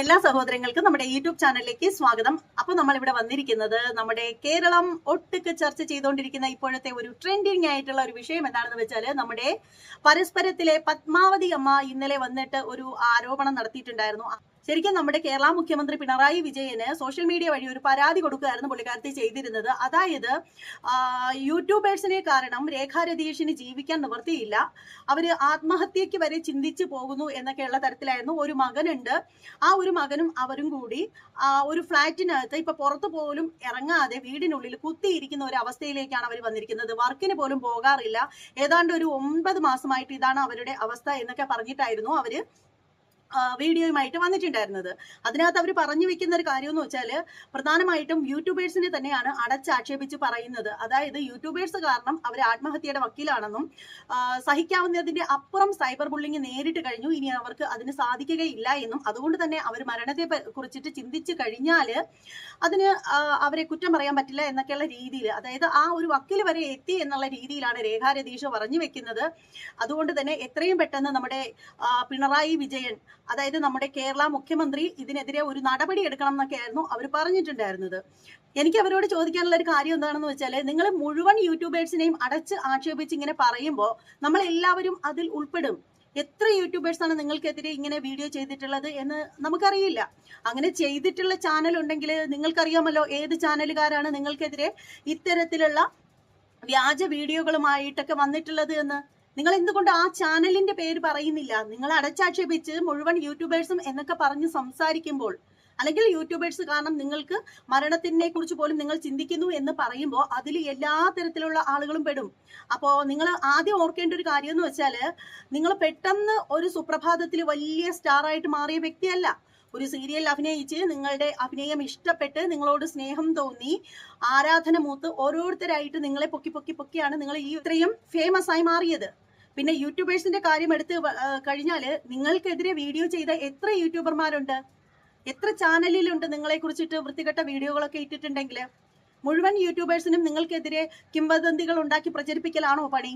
എല്ലാ സഹോദരങ്ങൾക്കും നമ്മുടെ യൂട്യൂബ് ചാനലിലേക്ക് സ്വാഗതം. അപ്പൊ നമ്മൾ ഇവിടെ വന്നിരിക്കുന്നത് നമ്മുടെ കേരളം ഒട്ടുക്ക് ചർച്ച ചെയ്തുകൊണ്ടിരിക്കുന്ന ഇപ്പോഴത്തെ ഒരു ട്രെൻഡിങ് ആയിട്ടുള്ള ഒരു വിഷയം എന്താണെന്ന് വെച്ചാൽ നമ്മുടെ പരസ്പരത്തിലെ പത്മാവതി അമ്മ ഇന്നലെ വന്നിട്ട് ഒരു ആരോപണം നടത്തിയിട്ടുണ്ടായിരുന്നു. ശരിക്കും നമ്മുടെ കേരള മുഖ്യമന്ത്രി പിണറായി വിജയന് സോഷ്യൽ മീഡിയ വഴി ഒരു പരാതി കൊടുക്കുകയായിരുന്നു പുള്ളിക്കാരത്തി ചെയ്തിരുന്നത്. അതായത് യൂട്യൂബേഴ്സിനെ കാരണം രേഖാ രതീഷിന് ജീവിക്കാൻ നിവൃത്തിയില്ല. അവർ ആത്മഹത്യക്ക് വരെ ചിന്തിച്ചു പോകുന്നു എന്നൊക്കെയുള്ള തരത്തിലായിരുന്നു ഒരു മകനുണ്ട്. ആ ഒരു മകനും അവരും കൂടി ഒരു ഫ്ളാറ്റിനകത്ത് ഇപ്പൊ പുറത്തു പോലും ഇറങ്ങാതെ വീടിനുള്ളിൽ കുത്തിയിരിക്കുന്ന ഒരു അവസ്ഥയിലേക്കാണ് അവർ വന്നിരിക്കുന്നത്. വർക്കിന് പോലും പോകാറില്ല. ഏതാണ്ട് ഒരു ഒമ്പത് മാസമായിട്ട് ഇതാണ് അവരുടെ അവസ്ഥ എന്നൊക്കെ പറഞ്ഞിട്ടായിരുന്നു അവർ വീഡിയോയുമായിട്ട് വന്നിട്ടുണ്ടായിരുന്നത്. അതിനകത്ത് അവർ പറഞ്ഞു വെക്കുന്ന ഒരു കാര്യം എന്ന് വെച്ചാൽ പ്രധാനമായിട്ടും യൂട്യൂബേഴ്സിനെ തന്നെയാണ് അടച്ചാക്ഷേപിച്ച് പറയുന്നത്. അതായത് യൂട്യൂബേഴ്സ് കാരണം അവർ ആത്മഹത്യയുടെ വക്കീലാണെന്നും സഹിക്കാവുന്നതിന്റെ അപ്പുറം സൈബർ ബുള്ളിങ് നേരിട്ട് കഴിഞ്ഞു. ഇനി അവർക്ക് അതിന് സാധിക്കുകയില്ല എന്നും. അതുകൊണ്ട് തന്നെ അവർ മരണത്തെ കുറിച്ചിട്ട് ചിന്തിച്ചു കഴിഞ്ഞാൽ അതിന് അവരെ കുറ്റം പറയാൻ പറ്റില്ല എന്നൊക്കെയുള്ള രീതിയിൽ അതായത് ആ ഒരു വക്കീൽ വരെ എത്തി എന്നുള്ള രീതിയിലാണ് രേഖാരതീഷ് പറഞ്ഞു വെക്കുന്നത്. അതുകൊണ്ട് തന്നെ എത്രയും പെട്ടെന്ന് നമ്മുടെ പിണറായി വിജയൻ അതായത് നമ്മുടെ കേരള മുഖ്യമന്ത്രി ഇതിനെതിരെ ഒരു നടപടി എടുക്കണം എന്നൊക്കെ ആയിരുന്നു അവർ പറഞ്ഞിട്ടുണ്ടായിരുന്നത്. എനിക്ക് അവരോട് ചോദിക്കാനുള്ള ഒരു കാര്യം എന്താണെന്ന് വെച്ചാൽ നിങ്ങൾ മുഴുവൻ യൂട്യൂബേഴ്സിനെയും അടച്ച് ആക്ഷേപിച്ച് ഇങ്ങനെ പറയുമ്പോൾ നമ്മൾ എല്ലാവരും അതിൽ ഉൾപ്പെടും. എത്ര യൂട്യൂബേഴ്സ് ആണ് നിങ്ങൾക്കെതിരെ ഇങ്ങനെ വീഡിയോ ചെയ്തിട്ടുള്ളത് എന്ന് നമുക്കറിയില്ല. അങ്ങനെ ചെയ്തിട്ടുള്ള ചാനൽ ഉണ്ടെങ്കിൽ നിങ്ങൾക്കറിയാമല്ലോ ഏത് ചാനലുകാരാണ് നിങ്ങൾക്കെതിരെ ഇത്തരത്തിലുള്ള വ്യാജ വീഡിയോകളുമായിട്ടൊക്കെ വന്നിട്ടുള്ളത് എന്ന്. നിങ്ങൾ എന്തുകൊണ്ട് ആ ചാനലിന്റെ പേര് പറയുന്നില്ല? നിങ്ങൾ അടച്ചാക്ഷേപിച്ച് മുഴുവൻ യൂട്യൂബേഴ്സും എന്നൊക്കെ പറഞ്ഞ് സംസാരിക്കുമ്പോൾ അല്ലെങ്കിൽ യൂട്യൂബേഴ്സ് കാരണം നിങ്ങൾക്ക് മരണത്തിനെ കുറിച്ച് പോലും നിങ്ങൾ ചിന്തിക്കുന്നു എന്ന് പറയുമ്പോൾ അതിൽ എല്ലാ തരത്തിലുള്ള ആളുകളും പെടും. അപ്പോൾ നിങ്ങൾ ആദ്യം ഓർക്കേണ്ട ഒരു കാര്യം എന്ന് വെച്ചാൽ നിങ്ങൾ പെട്ടെന്ന് ഒരു സുപ്രഭാതത്തിൽ വലിയ സ്റ്റാർ ആയിട്ട് മാറിയ വ്യക്തിയല്ല. ഒരു സീരിയൽ അഭിനയിച്ച് നിങ്ങളുടെ അഭിനയം ഇഷ്ടപ്പെട്ട് നിങ്ങളോട് സ്നേഹം തോന്നി ആരാധന മൂത്ത് ഓരോരുത്തരായിട്ട് നിങ്ങളെ പൊക്കി പൊക്കി പൊക്കിയാണ് നിങ്ങൾ ഈ ഇത്രയും ഫേമസ് ആയി മാറിയത്. പിന്നെ യൂട്യൂബേഴ്സിന്റെ കാര്യം എടുത്ത് കഴിഞ്ഞാൽ നിങ്ങൾക്കെതിരെ വീഡിയോ ചെയ്ത എത്ര യൂട്യൂബർമാരുണ്ട്? എത്ര ചാനലിലുണ്ട് നിങ്ങളെ കുറിച്ചിട്ട് വൃത്തികെട്ട വീഡിയോകളൊക്കെ ഇട്ടിട്ടുണ്ടെങ്കിൽ മുഴുവൻ യൂട്യൂബേഴ്സിനും നിങ്ങൾക്കെതിരെ കിംവദന്തികൾ ഉണ്ടാക്കി പ്രചരിപ്പിക്കലാണോ പണി?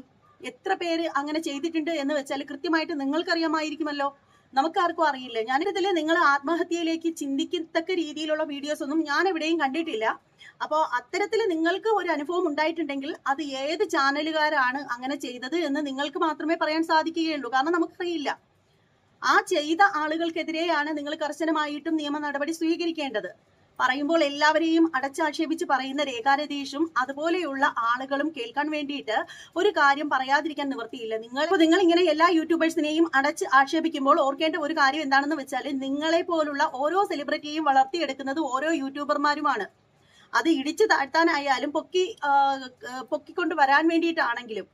എത്ര പേര് അങ്ങനെ ചെയ്തിട്ടുണ്ട് എന്ന് വെച്ചാൽ കൃത്യമായിട്ട് നിങ്ങൾക്കറിയാമായിരിക്കുമല്ലോ. നമുക്കാർക്കും അറിയില്ല. ഞാനിതിൽ നിങ്ങൾ ആത്മഹത്യയിലേക്ക് ചിന്തിക്കത്തക്ക രീതിയിലുള്ള വീഡിയോസ് ഒന്നും ഞാൻ എവിടെയും കണ്ടിട്ടില്ല. അപ്പോൾ അത്തരത്തിൽ നിങ്ങൾക്ക് ഒരു അനുഭവം ഉണ്ടായിട്ടുണ്ടെങ്കിൽ അത് ഏത് ചാനലുകാരാണ് അങ്ങനെ ചെയ്തത് എന്ന് നിങ്ങൾക്ക് മാത്രമേ പറയാൻ സാധിക്കുകയുള്ളൂ. കാരണം നമുക്കറിയില്ല. ആ ചെയ്ത ആളുകൾക്കെതിരെയാണ് നിങ്ങൾ കർശനമായിട്ടും നിയമ നടപടി സ്വീകരിക്കേണ്ടത്. പറയുമ്പോൾ എല്ലാവരെയും അടച്ചാക്ഷേപിച്ച് പറയുന്ന രേഖാരതീഷും അതുപോലെയുള്ള ആളുകളും കേൾക്കാൻ വേണ്ടിയിട്ട് ഒരു കാര്യം പറയാതിരിക്കാൻ നിവൃത്തിയില്ല. നിങ്ങൾ നിങ്ങൾ ഇങ്ങനെ എല്ലാ യൂട്യൂബേഴ്സിനെയും അടച്ച് ആക്ഷേപിക്കുമ്പോൾ ഓർക്കേണ്ട ഒരു കാര്യം എന്താണെന്ന് വെച്ചാൽ നിങ്ങളെ പോലുള്ള ഓരോ സെലിബ്രിറ്റിയും വളർത്തിയെടുക്കുന്നത് ഓരോ യൂട്യൂബർമാരുമാണ്. അത് ഇടിച്ചു താഴ്ത്താനായാലും പൊക്കി പൊക്കിക്കൊണ്ട് വരാൻ വേണ്ടിയിട്ടാണെങ്കിലും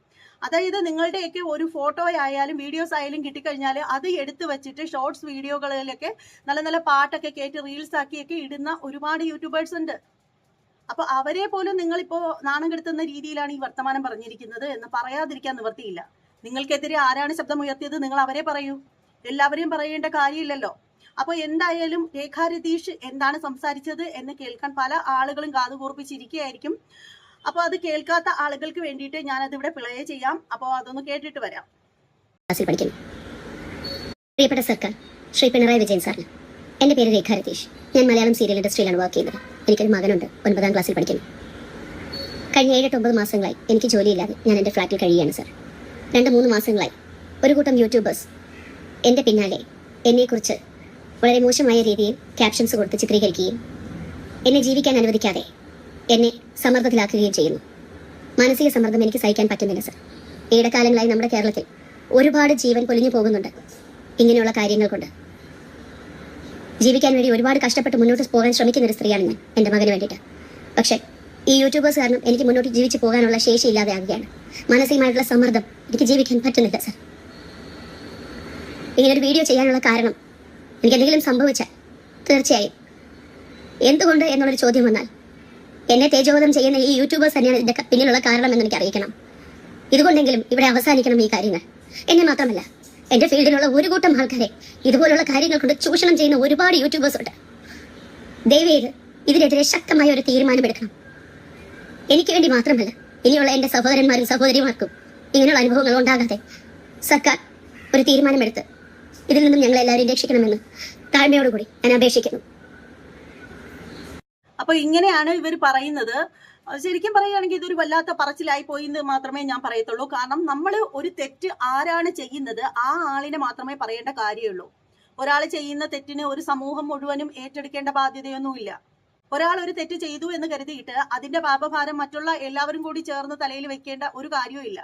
അതായത് നിങ്ങളുടെയൊക്കെ ഒരു ഫോട്ടോ ആയാലും വീഡിയോസ് ആയാലും കിട്ടിക്കഴിഞ്ഞാൽ അത് എടുത്തു വെച്ചിട്ട് ഷോർട്സ് വീഡിയോകളിലൊക്കെ നല്ല നല്ല പാട്ടൊക്കെ കേട്ട് റീൽസ് ആക്കിയൊക്കെ ഇടുന്ന ഒരുപാട് യൂട്യൂബേഴ്സ് ഉണ്ട്. അപ്പൊ അവരെ പോലും നിങ്ങളിപ്പോ നാണം കെടുത്തുന്ന രീതിയിലാണ് ഈ വർത്തമാനം പറഞ്ഞിരിക്കുന്നത് എന്ന് പറയാതിരിക്കാൻ നിവർത്തിയില്ല നിങ്ങൾക്കെതിരെ ആരാണ് ശബ്ദമുയർത്തിയത് നിങ്ങൾ അവരെ പറയൂ. എല്ലാവരെയും പറയേണ്ട കാര്യമില്ലല്ലോ. അപ്പൊ എന്തായാലും രേഖാ രതീഷ് എന്താണ് സംസാരിച്ചത് എന്ന് കേൾക്കാൻ പല ആളുകളും കാതുകൂർപ്പിച്ചിരിക്കുകയായിരിക്കും. അപ്പൊ അത് കേൾക്കാത്ത ആളുകൾക്ക് വേണ്ടിയിട്ട് ഞാൻ ഇവിടെ പ്ലേ ചെയ്യാം. അപ്പോൾ അതൊന്ന് കേട്ടിട്ട് വരാം. പ്രിയപ്പെട്ട സർക്കാർ ശ്രീ പിണറായി വിജയൻ സാറിന് എന്റെ പേര് രേഖ രതീഷ് ഞാൻ മലയാളം സീരിയൽ ഇൻഡസ്ട്രിയിലാണ് വർക്ക് ചെയ്യുന്നത്. എനിക്കൊരു മകനുണ്ട്. ഒൻപതാം ക്ലാസ്സിൽ പഠിക്കുന്നു. കഴിഞ്ഞ ഏഴെട്ട് ഒമ്പത് മാസങ്ങളായി എനിക്ക് ജോലിയില്ലാതെ ഞാൻ എന്റെ ഫ്ലാറ്റിൽ കഴിയുകയാണ് സാർ രണ്ട് മൂന്ന് മാസങ്ങളായി ഒരു കൂട്ടം യൂട്യൂബേഴ്സ് എന്റെ പിന്നാലെ എന്നെക്കുറിച്ച് വളരെ മോശമായ രീതിയിൽ ക്യാപ്ഷൻസ് കൊടുത്ത് ചിത്രീകരിക്കുകയും എന്നെ ജീവിക്കാൻ അനുവദിക്കാതെ എന്നെ സമ്മർദ്ദത്തിലാക്കുകയും ചെയ്യുന്നു. മാനസിക സമ്മർദ്ദം എനിക്ക് സഹിക്കാൻ പറ്റുന്നില്ല സർ. ഏടക്കാലങ്ങളായി നമ്മുടെ കേരളത്തിൽ ഒരുപാട് ജീവൻ പൊലിഞ്ഞു പോകുന്നുണ്ട് ഇങ്ങനെയുള്ള കാര്യങ്ങൾ കൊണ്ട്. ജീവിക്കാൻ വേണ്ടി ഒരുപാട് കഷ്ടപ്പെട്ട് മുന്നോട്ട് പോകാൻ ശ്രമിക്കുന്ന ഒരു സ്ത്രീയാണ് ഞാൻ എന്റെ മകന് വേണ്ടിയിട്ട്. പക്ഷേ ഈ യൂട്യൂബേഴ്സ് കാരണം എനിക്ക് മുന്നോട്ട് ജീവിച്ചു പോകാനുള്ള ശേഷി ഇല്ലാതെ ആകുകയാണ് മാനസികമായിട്ടുള്ള സമ്മർദ്ദം എനിക്ക് ജീവിക്കാൻ പറ്റുന്നില്ല സർ. ഇങ്ങനൊരു വീഡിയോ ചെയ്യാനുള്ള കാരണം എനിക്ക് എന്തെങ്കിലും സംഭവിച്ചാൽ തീർച്ചയായും. എന്തുകൊണ്ട് എന്നുള്ളൊരു ചോദ്യം വന്നാൽ എന്നെ തേജോവധം ചെയ്യുന്ന ഈ യൂട്യൂബേഴ്സ് തന്നെയാണ് ഇതിന്റെ പിന്നിലുള്ള കാരണം എന്ന് എനിക്ക് അറിയിക്കണം. ഇതുകൊണ്ടെങ്കിലും ഇവിടെ അവസാനിക്കണം ഈ കാര്യങ്ങൾ. എന്നെ മാത്രമല്ല എന്റെ ഫീൽഡിലുള്ള ഒരു കൂട്ടം ആൾക്കാരെ ഇതുപോലുള്ള കാര്യങ്ങൾ കൊണ്ട് ചൂഷണം ചെയ്യുന്ന ഒരുപാട് യൂട്യൂബേഴ്സ് ഉണ്ട്. ദയവേത് ഇതിനെതിരെ ശക്തമായ ഒരു തീരുമാനമെടുക്കണം. എനിക്ക് വേണ്ടി മാത്രമല്ല ഇനിയുള്ള എന്റെ സഹോദരന്മാരും സഹോദരിമാർക്കും ഇങ്ങനെയുള്ള അനുഭവങ്ങൾ ഉണ്ടാകാതെ സർക്കാർ ഒരു തീരുമാനമെടുത്ത് ഇതിൽ നിന്നും ഞങ്ങളെല്ലാവരും രക്ഷിക്കണമെന്ന് താഴ്മയോടുകൂടി ഞാൻ അപേക്ഷിക്കുന്നു. അപ്പൊ ഇങ്ങനെയാണ് ഇവർ പറയുന്നത്. ശരിക്കും പറയുകയാണെങ്കിൽ ഇതൊരു വല്ലാത്ത പറച്ചിലായി പോയി എന്ന് മാത്രമേ ഞാൻ പറയത്തുള്ളൂ. കാരണം നമ്മൾ ഒരു തെറ്റ് ആരാണ് ചെയ്യുന്നത്? ആ ആളിനെ മാത്രമേ പറയേണ്ട കാര്യമുള്ളൂ. ഒരാൾ ചെയ്യുന്ന തെറ്റിന് ഒരു സമൂഹം മുഴുവനും ഏറ്റെടുക്കേണ്ട ബാധ്യതയൊന്നുമില്ല. ഒരാൾ ഒരു തെറ്റ് ചെയ്തു എന്ന് കരുതിയിട്ട് അതിന്റെ പാപഭാരം മറ്റുള്ള എല്ലാവരും കൂടി ചേർന്ന് തലയിൽ വെക്കേണ്ട ഒരു കാര്യവും ഇല്ല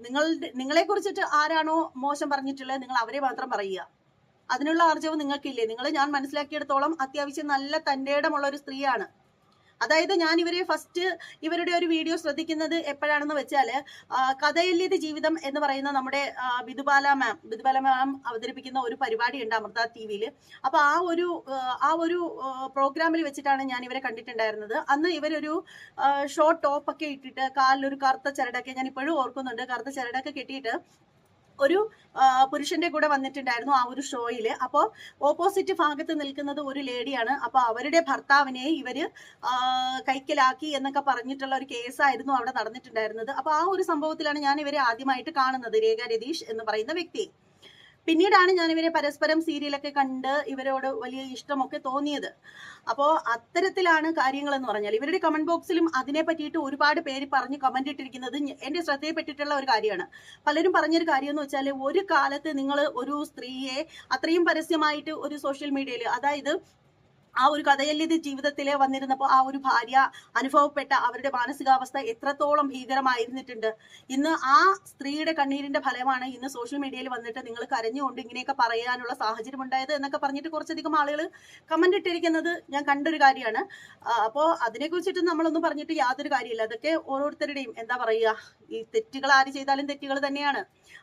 നിങ്ങളുടെ നിങ്ങളെ കുറിച്ചിട്ട് ആരാണോ മോശം പറഞ്ഞിട്ടുള്ളത് നിങ്ങൾ അവരെ മാത്രം പറയുക. അതിനുള്ള ആർജവും നിങ്ങൾക്കില്ലേ? നിങ്ങൾ ഞാൻ മനസ്സിലാക്കിയെടുത്തോളം അത്യാവശ്യം നല്ല തന്റെ ഇടമുള്ള ഒരു സ്ത്രീയാണ്. അതായത് ഞാൻ ഇവരെ ഫസ്റ്റ് ഇവരുടെ ഒരു വീഡിയോ ശ്രദ്ധിക്കുന്നത് എപ്പോഴാണെന്ന് വെച്ചാൽ ആ, ജീവിതം എന്ന് പറയുന്ന നമ്മുടെ ബിദുബാല മാം ബിദുബാല മാം അവതരിപ്പിക്കുന്ന ഒരു പരിപാടി ഉണ്ട് അമൃത ടി വിയിൽ അപ്പൊ ആ ഒരു ആ, ഒരു പ്രോഗ്രാമിൽ വെച്ചിട്ടാണ് ഞാൻ ഇവരെ കണ്ടിട്ടുണ്ടായിരുന്നത്. അന്ന് ഇവരൊരു ഷോർട്ട് ടോപ്പ് ഒക്കെ ഇട്ടിട്ട് കാലിലൊരു കറുത്ത ചരടൊക്കെ ഞാൻ ഇപ്പോഴും ഓർക്കുന്നുണ്ട്. കറുത്ത ചരടൊക്കെ കെട്ടിയിട്ട് ഒരു പുരുഷന്റെ കൂടെ വന്നിട്ടുണ്ടായിരുന്നു ആ ഒരു ഷോയിൽ അപ്പോൾ ഓപ്പോസിറ്റ് ഭാഗത്ത് നിൽക്കുന്നത് ഒരു ലേഡിയാണ് അപ്പോൾ അവരുടെ ഭർത്താവിനെ ഇവർ കൈക്കലാക്കി എന്നൊക്കെ പറഞ്ഞിട്ടുള്ള ഒരു കേസായിരുന്നു അവിടെ നടന്നിട്ടുണ്ടായിരുന്നത്. അപ്പോൾ ആ ഒരു സംഭവത്തിലാണ് ഞാൻ ഇവരെ ആദ്യമായിട്ട് കാണുന്നത് രേഖ രതീഷ് എന്ന് പറയുന്ന വ്യക്തി. പിന്നീടാണ് ഞാൻ ഇവരെ പരസ്പരം സീരിയലൊക്കെ കണ്ട് ഇവരോട് വലിയ ഇഷ്ടമൊക്കെ തോന്നിയത്. അപ്പോൾ അത്തരത്തിലാണ് കാര്യങ്ങൾ എന്ന് പറഞ്ഞാൽ ഇവരുടെ കമന്റ് ബോക്സിലും അതിനെ പറ്റിയിട്ട് ഒരുപാട് പേര് പറഞ്ഞ് കമന്റ് ഇട്ടിരിക്കുന്നത് എന്റെ ശ്രദ്ധയിൽപ്പെട്ടിട്ടുള്ള ഒരു കാര്യമാണ്. പലരും പറഞ്ഞൊരു കാര്യം എന്ന് വെച്ചാൽ ഒരു കാലത്ത് നിങ്ങൾ ഒരു സ്ത്രീയെ അത്രയും പരസ്യമായിട്ട് ഒരു സോഷ്യൽ മീഡിയയിൽ അതായത് ആ ഒരു കഥയല്ലിത് ജീവിതത്തിലെ വന്നിരുന്നപ്പോൾ ആ ഒരു ഭാര്യ അനുഭവപ്പെട്ട അവരുടെ മാനസികാവസ്ഥ എത്രത്തോളം ഭീകരമായിരുന്നിട്ടുണ്ട്. ഇന്ന് ആ സ്ത്രീയുടെ കണ്ണീരിന്റെ ഫലമാണ് ഇന്ന് സോഷ്യൽ മീഡിയയിൽ വന്നിട്ട് നിങ്ങൾ കരഞ്ഞുകൊണ്ട് ഇങ്ങനെയൊക്കെ പറയാനുള്ള സാഹചര്യം ഉണ്ടായത് എന്നൊക്കെ പറഞ്ഞിട്ട് കുറച്ചധികം ആളുകൾ കമന്റ് ഇട്ടിരിക്കുന്നത് ഞാൻ കണ്ടൊരു കാര്യമാണ്. അപ്പോൾ അതിനെ കുറിച്ചിട്ട് നമ്മളൊന്നും പറഞ്ഞിട്ട് യാതൊരു കാര്യമില്ല. അതൊക്കെ ഓരോരുത്തരുടെയും എന്താ പറയുക ഈ തെറ്റുകൾ ആര് ചെയ്താലും തെറ്റുകൾ തന്നെയാണ്.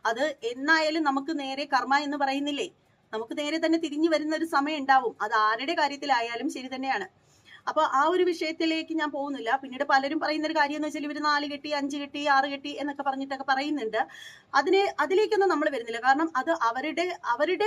അത് എന്നായാലും നമുക്ക് നേരെ കർമ്മ എന്ന് പറയുന്നില്ലേ? നമുക്ക് നേരെ തന്നെ തിരിഞ്ഞു വരുന്ന ഒരു സമയം ഉണ്ടാവും. അത് ആരുടെ കാര്യത്തിലായാലും ശരി തന്നെയാണ്. അപ്പൊ ആ ഒരു വിഷയത്തിലേക്ക് ഞാൻ പോകുന്നില്ല. പിന്നീട് പലരും പറയുന്ന ഒരു കാര്യം എന്ന് വെച്ചാൽ ഇവർ നാല് കെട്ടി അഞ്ച് കെട്ടി ആറ് കെട്ടി എന്നൊക്കെ പറഞ്ഞിട്ടൊക്കെ പറയുന്നുണ്ട്. അതിനെ അതിലേക്കൊന്നും നമ്മൾ വരുന്നില്ല. കാരണം അത് അവരുടെ അവരുടെ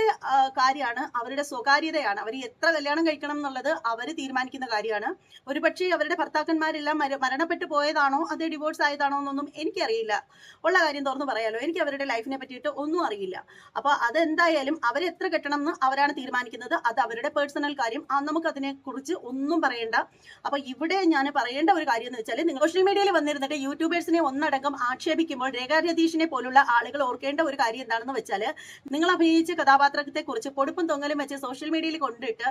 കാര്യമാണ് അവരുടെ സ്വകാര്യതയാണ്. അവർ എത്ര കല്യാണം കഴിക്കണം എന്നുള്ളത് അവർ തീരുമാനിക്കുന്ന കാര്യമാണ്. ഒരുപക്ഷെ അവരുടെ ഭർത്താക്കന്മാരെല്ലാം മര- മരണപ്പെട്ടു പോയതാണോ അത് ഡിവോഴ്സ് ആയതാണോ എന്നൊന്നും എനിക്കറിയില്ല. ഉള്ള കാര്യം തുറന്നു പറയാലോ. എനിക്ക് അവരുടെ ലൈഫിനെ പറ്റിയിട്ട് ഒന്നും അറിയില്ല. അപ്പൊ അതെന്തായാലും അവരെത്ര കെട്ടണം എന്ന് അവരാണ് തീരുമാനിക്കുന്നത്. അത് അവരുടെ പേഴ്സണൽ കാര്യം. നമുക്ക് അതിനെ കുറിച്ച് ഒന്നും പറയേണ്ട. അപ്പൊ ഇവിടെ ഞാൻ പറയേണ്ട ഒരു കാര്യം എന്ന് വെച്ചാൽ നിങ്ങൾ സോഷ്യൽ മീഡിയയിൽ വന്നിരുന്നിട്ട് യൂട്യൂബേഴ്സിനെ ഒന്നടങ്കം ആക്ഷേപിക്കുമ്പോൾ രേഖാ രതീഷിനെ പോലുള്ള ആളുകൾ ഓർക്കേണ്ട ഒരു കാര്യം എന്താണെന്ന് വെച്ചാൽ നിങ്ങൾ അഭിനയിച്ച കഥാപാത്രത്തെ കുറിച്ച് പൊടുപ്പും തൊങ്ങലും വെച്ച് സോഷ്യൽ മീഡിയയിൽ കൊണ്ടിട്ട്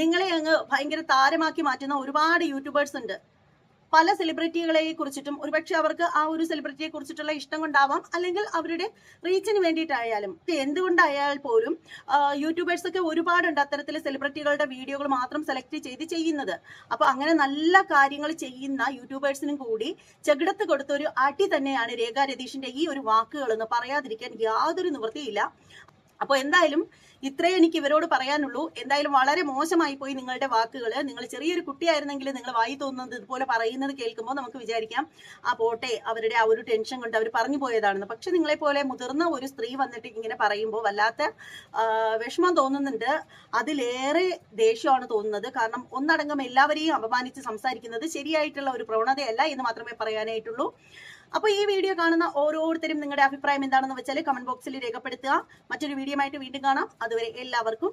നിങ്ങളെ അങ്ങ് ഭയങ്കര താരമാക്കി മാറ്റുന്ന ഒരുപാട് യൂട്യൂബേഴ്സ് ഉണ്ട്. പല സെലിബ്രിറ്റികളെ കുറിച്ചിട്ടും ഒരുപക്ഷെ അവർക്ക് ആ ഒരു സെലിബ്രിറ്റിയെ കുറിച്ചിട്ടുള്ള ഇഷ്ടം കൊണ്ടാവാം. അല്ലെങ്കിൽ അവരുടെ റീച്ചിന് വേണ്ടിയിട്ടായാലും എന്തുകൊണ്ടായാൽ പോലും യൂട്യൂബേഴ്സ് ഒക്കെ ഒരുപാടുണ്ട് അത്തരത്തിൽ സെലിബ്രിറ്റികളുടെ വീഡിയോകൾ മാത്രം സെലക്ട് ചെയ്ത് ചെയ്യുന്നത്. അപ്പൊ അങ്ങനെ നല്ല കാര്യങ്ങൾ ചെയ്യുന്ന യൂട്യൂബേഴ്സിനും കൂടി ചെകിടത്ത് കൊടുത്ത ഒരു അടി തന്നെയാണ് രേഖാ രതീഷിന്റെ ഈ ഒരു വാക്കുകൾ എന്ന് പറയാതിരിക്കാൻ യാതൊരു നിവൃത്തിയില്ല അപ്പോൾ എന്തായാലും ഇത്രേ എനിക്ക് ഇവരോട് പറയാനുള്ളൂ. എന്തായാലും വളരെ മോശമായി പോയി നിങ്ങളുടെ വാക്കുകൾ നിങ്ങൾ ചെറിയൊരു കുട്ടിയായിരുന്നെങ്കിൽ നിങ്ങൾ വായി തോന്നുന്നത് ഇതുപോലെ പറയുന്നത് കേൾക്കുമ്പോൾ നമുക്ക് വിചാരിക്കാം ആ പോട്ടെ അവരുടെ ആ ഒരു ടെൻഷൻ കൊണ്ട് അവർ പറഞ്ഞു പോയതാണെന്ന്. പക്ഷെ നിങ്ങളെ പോലെ മുതിർന്ന ഒരു സ്ത്രീ വന്നിട്ട് ഇങ്ങനെ പറയുമ്പോൾ വല്ലാത്ത വിഷമം തോന്നുന്നുണ്ട്. അതിലേറെ ദേഷ്യമാണ് തോന്നുന്നത്. കാരണം ഒന്നടങ്കം എല്ലാവരെയും അപമാനിച്ച് സംസാരിക്കുന്നത് ശരിയായിട്ടുള്ള ഒരു പ്രവണതയല്ല എന്ന് മാത്രമേ പറയാനായിട്ടുള്ളൂ. അപ്പോൾ ഈ വീഡിയോ കാണുന്ന ഓരോരുത്തരും നിങ്ങളുടെ അഭിപ്രായം എന്താണെന്ന് വെച്ചാൽ കമന്റ് ബോക്സിൽ രേഖപ്പെടുത്തുക. മറ്റൊരു വീഡിയോ ആയിട്ട് വീണ്ടും കാണാം. അതുവരെ എല്ലാവർക്കും